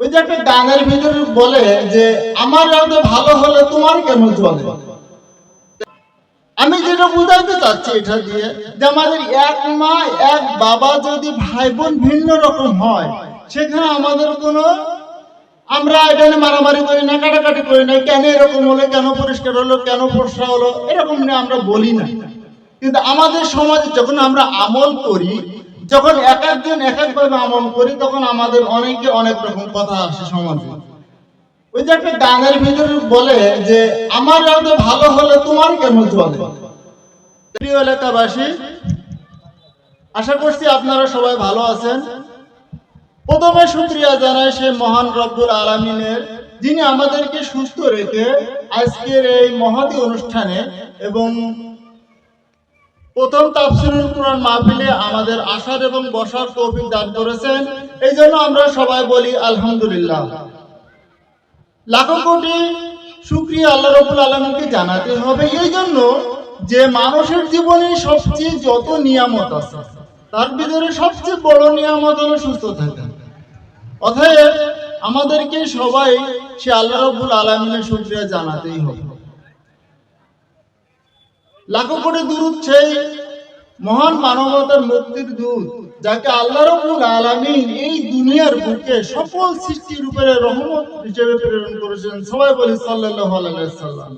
ওই যে একটা গানের ভিতরে বলে যে, আমার রাতে ভালো হলে তোমার কেন চলে আমি যেটা বুঝাইতে চাচ্ছি এটা দিয়ে যে আমাদের এক মা, এক বাবা যদি ভাই বোন ভিন্ন রকম হয়, সেখানে আমাদের কোনো আমরা এটা মারামারি করি না, কাটাকাটি করি না, কেন এরকম হলো, কেন পরিষ্কার হলো, কেন ফর্সা হলো, এরকম নিয়ে আমরা বলি না। কিন্তু আমাদের সমাজে যখন আমরা আমল করি যখন এক একজন এক একভাবে আমল করি, তখন আমাদের অনেকে অনেক রকম কথা আসে সমাজে। ওই যে একটা গানের ভিতরে বলে যে, আমার রাতে ভালো হলে তোমার কেন চলে? প্রিয় এলাকাবাসী, আশা করছি আপনারা সবাই ভালো আছেন। প্রথমে শুক্রিয়া জানাই সে মহান রব্বুল আলমিনের, যিনি আমাদেরকে সুস্থ রেখে আজকের এই মহতি অনুষ্ঠানে এবং প্রথম তাফসিরুল কোরআন মাহফিলে আমাদের আসার এবং বসার তৌফিক দান করেছেন। এই জন্য আমরা সবাই বলি আলহামদুলিল্লাহ। লাখো কোটি শুক্রিয়া আল্লাহ রবুল আলমীকে জানাতে হবে। এই জন্য যে মানুষের জীবনে সবচেয়ে যত নিয়ামত আছে, তার ভিতরে সবচেয়ে বড় নিয়ামত হলো সুস্থ থাকা। অতএব আমাদেরকে সবাই সে আল্লাহ রবুল আলমিনের শুক্রিয়া জানাতেই হবে। লাখো কোটি দূর সেই মহান মানবতার মুক্তির দূত, যাকে আল্লাহ রবুল আলমিন এই দুনিয়ার বুকে সকল সৃষ্টির উপরে রহমত হিসেবে প্রেরণ করেছেন। সবাই বলি সাল্লাল্লাহু আলাইহি সাল্লাম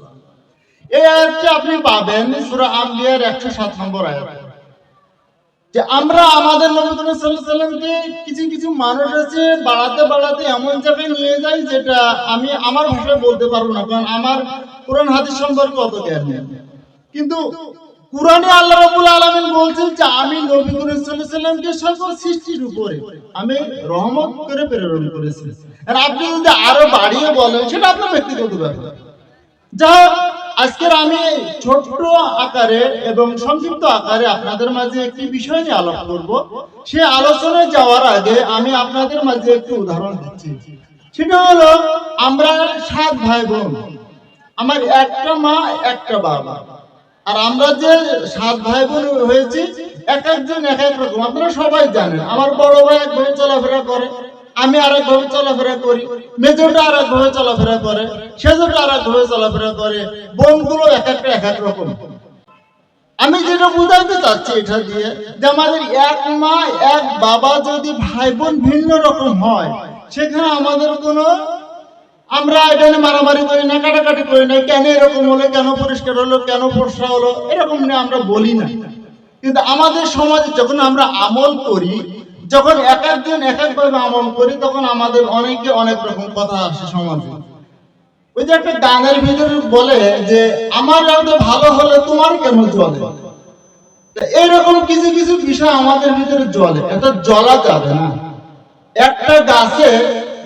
এই আয়াতটি আপনি পাবেন সূরা আম্বিয়ার 107 নম্বর আয়াত। যে আমরা আমাদের নবী করিম সাল্লামকে কিছু কিছু মানুষ আছে বাড়াতে বাড়াতে এমন জায়গায় নিয়ে যায় যেটা আমি আমার ভাষায় বলতে পারব না, কারণ আমার কোরআন হাদিস সম্পর্কে অত জ্ঞান নেই। কিন্তু কোরআনে আল্লাহ রাব্বুল আলামিন বলছেন যে আমি নবী করিম সাল্লাল্লাহু আলাইহি সকল সৃষ্টির উপরে আমি রহমত করে প্রেরণ করেছি। আর আপনি যদি আরও বাড়িয়ে বলেন, সেটা আপনার ব্যক্তিগত ব্যাপার। যা আজকের আমি ছোট্ট আকারে এবং সংক্ষিপ্ত আকারে আপনাদের মাঝে একটি বিষয় নিয়ে আলোচনা করব। সে আলোচনায় যাওয়ার আগে আমি আপনাদের মাঝে একটি উদাহরণ দিচ্ছি। সেটা হলো আমরা সাত ভাই বোন। আমার একটা মা, একটা বাবা। আর আমরা যে সাত ভাই বোন হয়েছি, এক একজন এক এক রকম। আপনারা সবাই জানেন, আমার বড় ভাই একভাবে চলাফেরা করে, আমি আর একভাবে চলাফেরা করি মেজোটা আর একভাবে চলাফেরা করে সেজোটা আর একভাবে চলাফেরা করে, বোনগুলো এক একটা এক এক রকম। আমি যেটা বুঝাইতে চাচ্ছি এটা দিয়ে যে আমাদের এক মা, এক বাবা যদি ভাই বোন ভিন্ন রকম হয়, সেখানে আমাদের কোনো আমরা এটা নিয়ে মারামারি করি না, কাটাকাটি করি না। কেন এরকম হলো, কেন পরিষ্কার হলো, কেন ফর্সা হলো, এরকম নিয়ে আমরা বলি না। কিন্তু আমাদের সমাজে যখন আমরা আমল করি, যখন এক একজন এক একভাবে আমল করি, তখন আমাদের অনেকে অনেক রকম কথা আসে সমাজে। ওই যে একটা গানের ভিতরে বলে যে, আমার রাতে ভালো হলে তোমার কেন চলে তা এইরকম কিছু কিছু বিষয় আমাদের ভিতরে জলে এটা জ্বলা যাবে না। একটা গাছে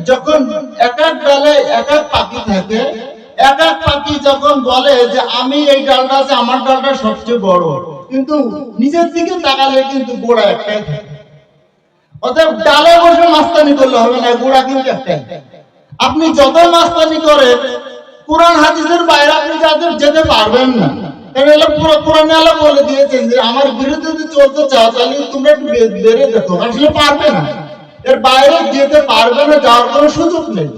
যখন এক এক ডালে এক এক পাখি থাকে এক এক পাখি যখন বলে যে আমি এই ডালটা আছে, আমার ডালটা সবচেয়ে বড়। কিন্তু নিজের দিকে তাকালে কিন্তু গোড়া একটাই থাকে। অতএব ডালে বসে মাস্তানি করলে হবে না, গোড়া কিন্তু একটাই। আপনি যত মাস্তানি করেন, কোরআন হাদিসের বাইরে আপনি যাদের যেতে পারবেন না আমার বিরুদ্ধে চলতে চাও, তাহলে তোমরা একটু বেড়ে দেখো। আসলে পারবে না। এর বাইরে যেতে পারবে না যাওয়ার কোনো সুযোগ নেই।